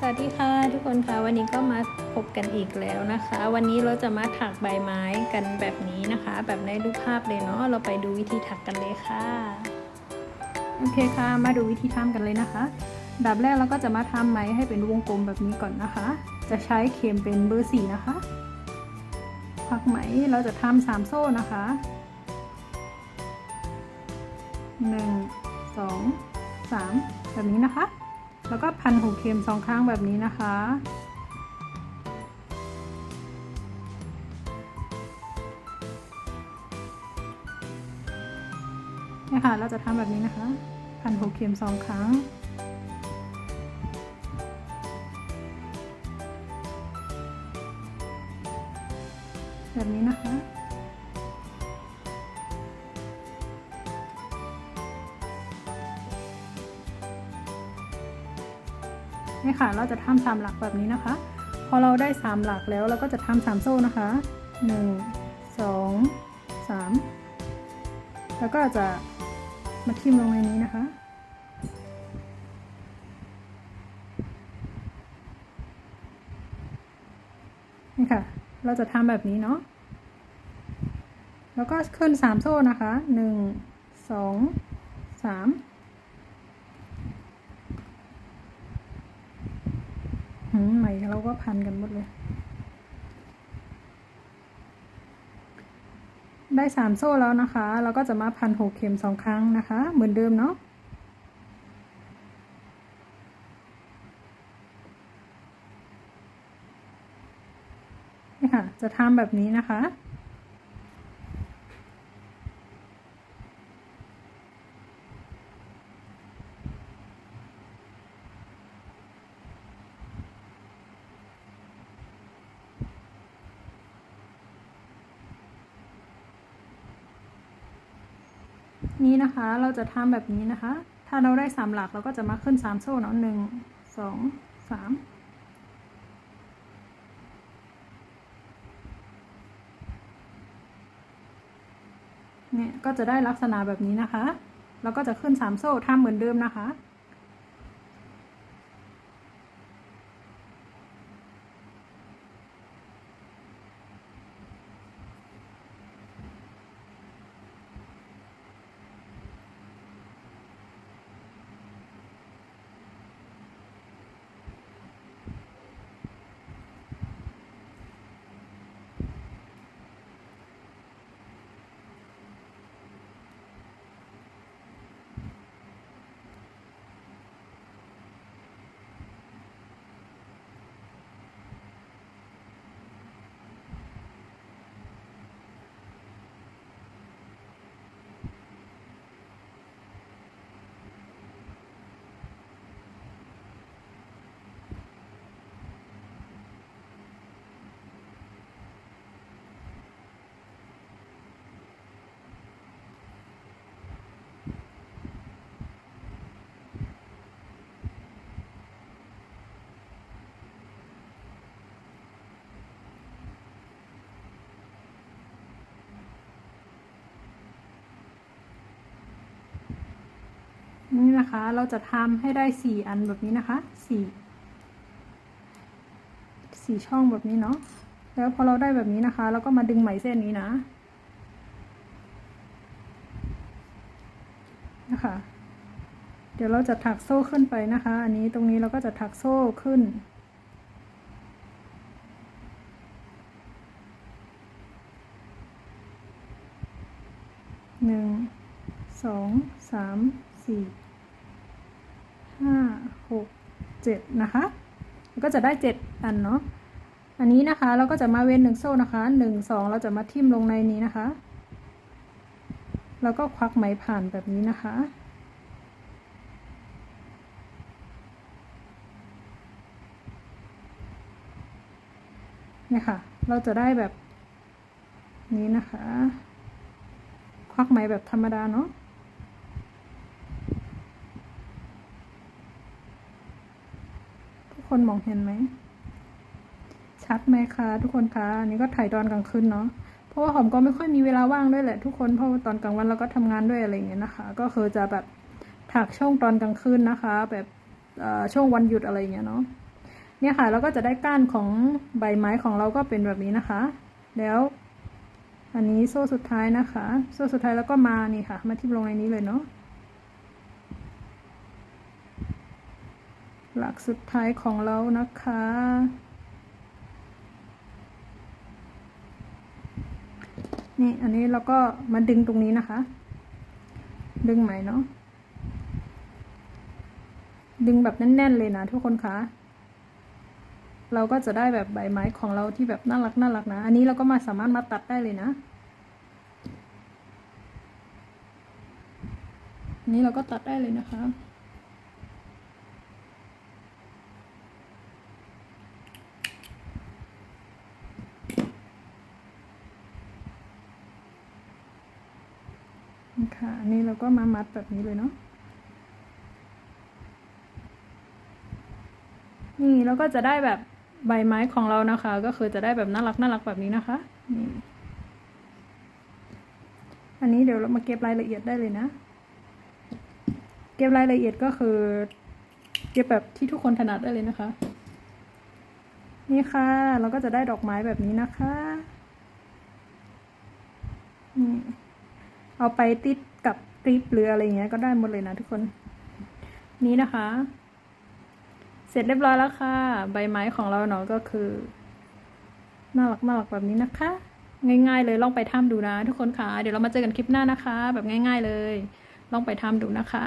สวัสดีค่ะทุกคนค่ะวันนี้ก็มาพบกันอีกแล้วนะคะ วันนี้เราจะมาถักใบไม้กันแบบนี้นะคะ แบบในรูปภาพเลยเนาะเราไปดูวิธีถักกันเลยค่ะโอเคค่ะ มาดูวิธีทำกันเลยนะคะอันดับแรกเราก็จะมาทำไหมให้เป็นวงกลมแบบนี้ก่อนนะคะ จะใช้เข็มเป็นเบอร์สี่นะคะพักไหมเราจะทำสามโซ่นะคะหนึ่งสองสามแบบนี้นะคะ แล้วก็พันหูเข็มสองข้างแบบนี้นะคะ เนี่ยค่ะ เราจะทำแบบนี้นะคะ พันหูเข็มสองครั้งแบบนี้นะคะ ค่ะ เราจะทำสามหลักแบบนี้นะคะ พอเราได้สามหลักแล้วเราก็จะทำสามโซ่นะคะหนึ่งสองสามแล้วก็จะมาทิ่มลงในนี้นะคะ นี่ค่ะ เราจะทำแบบนี้เนาะ แล้วก็ขึ้นสามโซ่นะคะหนึ่งสองสาม หืมใหม่เราก็พันกันหมดเลย ได้สามโซ่แล้วนะคะ เราก็จะมาพันหกเข็มสองครั้งนะคะ เหมือนเดิมเนาะนี่ค่ะ จะทำแบบนี้นะคะ นี้นะคะ เราจะทำแบบนี้นะคะ ถ้าเราได้สามหลักเราก็จะมาขึ้นสามโซ่เนาะหนึ่งสองสามเนี่ยก็จะได้ลักษณะแบบนี้นะคะ แล้วก็จะขึ้นสามโซ่ทำเหมือนเดิมนะคะ นี่นะคะ เราจะทำให้ได้สี่อันแบบนี้นะคะสี่สี่ช่องแบบนี้เนาะแล้วพอเราได้แบบนี้นะคะ เราก็มาดึงไหมเส้นนี้นะ นะคะ เดี๋ยวเราจะถักโซ่ขึ้นไปนะคะ อันนี้ตรงนี้เราก็จะถักโซ่ขึ้น หนึ่ง สอง สาม สี่ ห้าหกเจ็ดนะคะก็จะได้เจ็ดอันเนาะอันนี้นะคะเราก็จะมาเว้นหนึ่งโซ่นะคะหนึ่งสองเราจะมาทิ่มลงในนี้นะคะ แล้วก็ควักไหมผ่านแบบนี้นะคะ เนี่ยค่ะ เราจะได้แบบนี้นะคะ ควักไหมแบบธรรมดาเนาะ ทุก คนมองเห็นไหม ชัดไหมคะทุกคนคะอันนี้ก็ถ่ายตอนกลางคืนเนาะ เพราะว่าหอมก็ไม่ค่อยมีเวลาว่างด้วยแหละ ทุกคน เพราะว่าตอนกลางวันเราก็ทำงานด้วยอะไรอย่างเงี้ยนะคะ ก็คือจะแบบถักช่วงตอนกลางคืนนะคะ แบบช่วงวันหยุดอะไรอย่างเงี้ยเนาะ เนี่ยค่ะเราก็จะได้ก้านของใบไม้ของเราก็เป็นแบบนี้นะคะ แล้วอันนี้โซ่สุดท้ายนะคะ โซ่สุดท้ายแล้วก็มานี่ค่ะ มาทิ่มลงในนี้เลยเนาะ หลักสุดท้ายของเรานะคะ นี่อันนี้เราก็มาดึงตรงนี้นะคะ ดึงไหมเนาะ ดึงแบบแน่นๆเลยนะทุกคนคะ เราก็จะได้แบบใบไม้ของเราที่แบบน่ารักน่ารักนะ อันนี้เราก็มาสามารถมาตัดได้เลยนะนนี้เราก็ตัดได้เลยนะคะ ค่ะนนี้เราก็มามัดแบบนี้เลยเนาะนี่เราก็จะได้แบบใบไม้ของเรานะคะ ก็คือจะได้แบบน่ารักน่ารักแบบนี้นะคะนี่อันนี้เดี๋ยวเรามาเก็บรายละเอียดได้เลยนะ เก็บรายละเอียดก็คือ เก็บแบบที่ทุกคนถนัดได้เลยนะคะ นี่ค่ะ เราก็จะได้ดอกไม้แบบนี้นะคะนี่ เอาไปติดกับกริปหรืออะไรเงี้ยก็ได้หมดเลยนะทุกคน นี้นะคะ เสร็จเรียบร้อยแล้วค่ะ ใบไม้ของเราเนาะก็คือน่ารักน่ารักแบบนี้นะคะ ง่าย ๆ เลยลองไปทำดูนะ ทุกคนค่ะ เดี๋ยวเรามาเจอกันคลิปหน้านะคะ แบบง่าย ๆ เลย ลองไปทำดูนะคะ